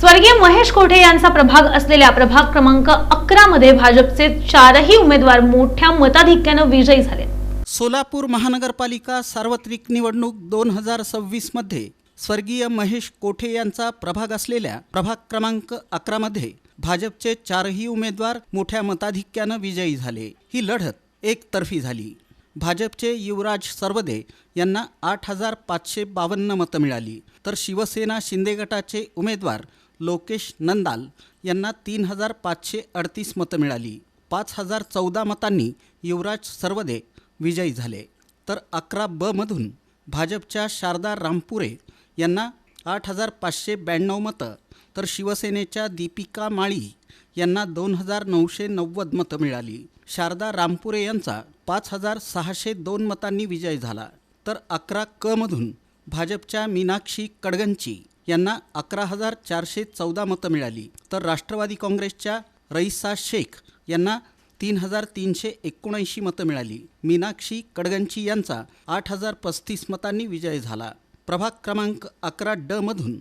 स्वर्गीय महेश कोठे यांचा प्रभाग असलेल्या प्रभाग क्रमांक अकरा मध्ये भाजपचे चारही उमेदवार मोठ्या मताधिक्यानं विजयी झाले. सोलापूर महानगरपालिका सार्वत्रिक निवडणूक दोन हजार सव्वीसमध्ये स्वर्गीय महेश कोठे यांचा प्रभाग असलेल्या प्रभाग क्रमांक अकरामध्ये भाजपचे चारही उमेदवार मोठ्या मताधिक्यानं विजयी झाले. ही लढत एकतर्फी झाली. भाजपचे युवराज सरवदे यांना आठ हजार पाचशे बावन्न मतं मिळाली. तर शिवसेना शिंदे गटाचे उमेदवार लोकेश नंदाल यांना तीन हजार पाचशे अडतीस मतं मिळाली. पाच हजार चौदा मतांनी युवराज सर्वदे विजयी झाले. तर अकरा ब मधून भाजपच्या शारदा रामपुरे यांना आठ हजार पाचशे ब्याण्णव मतं तर शिवसेनेच्या दीपिका माळी यांना दोन हजार नऊशे नव्वद मतं मिळाली. शारदा रामपुरे यांचा पाच हजार सहाशे दोन मतांनी विजय झाला. तर अकरा क मधून भाजपच्या मीनाक्षी कडगंची यांना अकरा हजार चारशे चौदा मतं मिळाली. तर राष्ट्रवादी काँग्रेसच्या रईसा शेख यांना तीन हजार तीनशे एकोणऐंशी मतं मिळाली. मीनाक्षी कडगंची यांचा आठ हजार पस्तीस मतांनी विजय झाला. प्रभाग क्रमांक अकरा ड मधून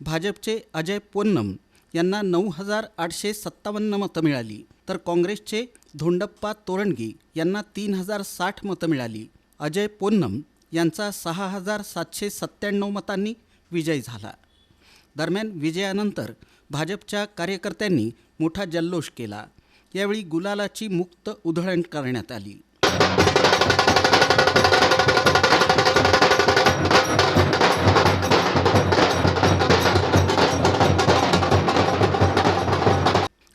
भाजपचे अजय पोन्नम यांना नऊ हजार आठशे सत्तावन्न मतं मिळाली. तर काँग्रेसचे धोंडप्पा तोरणगी यांना तीन हजार साठ मतं मिळाली. अजय पोन्नम यांचा सहा हजार सातशे सत्त्याण्णव मतांनी विजय झाला. दरम्यान विजयानंतर भाजपच्या कार्यकर्त्यांनी मोठा जल्लोष केला. यावेळी गुलालाची मुक्त उधळण करण्यात आली.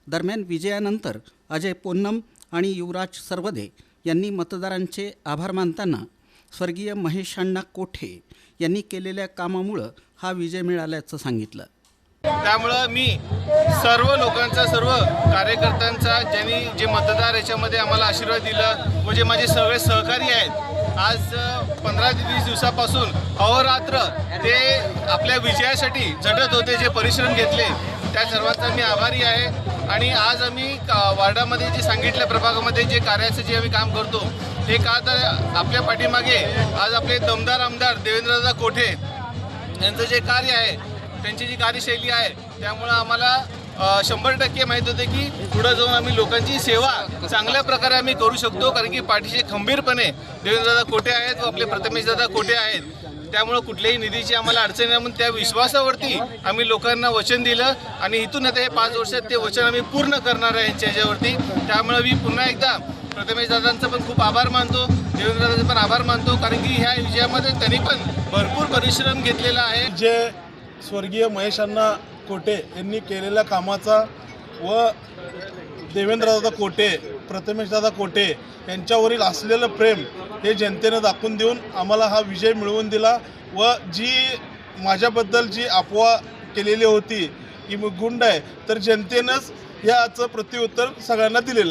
दरम्यान विजयानंतर अजय पोन्नम आणि युवराज सरवदे यांनी मतदारांचे आभार मानताना स्वर्गीय महेश अण्णा कोठे यांनी केलेल्या कामामुळं हा विजय मिळाल्याचं सांगितलं. त्यामुळं मी सर्व लोकांचा सर्व कार्यकर्त्यांचा ज्यांनी जे मतदार याच्यामध्ये आम्हाला आशीर्वाद दिला व जे माझे सगळे सहकारी आहेत आज पंधरा ते वीस दिवसापासून अहोरात्र ते आपल्या विजयासाठी झटत होते जे परिश्रम घेतले त्या सर्वांचा मी आभारी आहे. आणि आज आम्ही का- वार्डामध्ये जे सांगितल्या प्रभागामध्ये जे कार्याचं जे आम्ही काम करतो हे का तर आपल्या पाठीमागे आज आपले दमदार आमदार देवेंद्रदादा कोठे यांचं जे कार्य आहे त्यांची जी कार्यशैली आहे त्यामुळं आम्हाला शंभर टक्के माहीत होते की पुढं जाऊन आम्ही लोकांची सेवा चांगल्या प्रकारे आम्ही करू शकतो कारण की पाठीशी खंबीरपणे देवेंद्रदादा कोठे आहेत व आपले प्रथमेशदादा कोठे आहेत त्यामुळं कुठल्याही निधीची आम्हाला अडचण नाही. म्हणून त्या विश्वासावरती आम्ही लोकांना वचन दिलं आणि इथून आता हे पाच वर्षात ते वचन आम्ही पूर्ण करणार आहे यांच्या याच्यावरती. त्यामुळं मी पुन्हा एकदा प्रथमेश दादांचं पण खूप आभार मानतो देवेंद्रदादांचे पण आभार मानतो कारण की ह्या विजयामध्ये त्यांनी पण भरपूर परिश्रम घेतलेला आहे. जे स्वर्गीय महेशांना कोटे यांनी केलेल्या कामाचा व देवेंद्रदादा कोटे प्रथमेशदादा कोटे यांच्यावरील असलेलं प्रेम हे जनतेनं दाखवून देऊन आम्हाला हा विजय मिळवून दिला व जी माझ्याबद्दल जी अफवा केलेली होती की मी गुंड आहे तर जनतेनंच याचं प्रत्युत्तर सगळ्यांना दिलेलं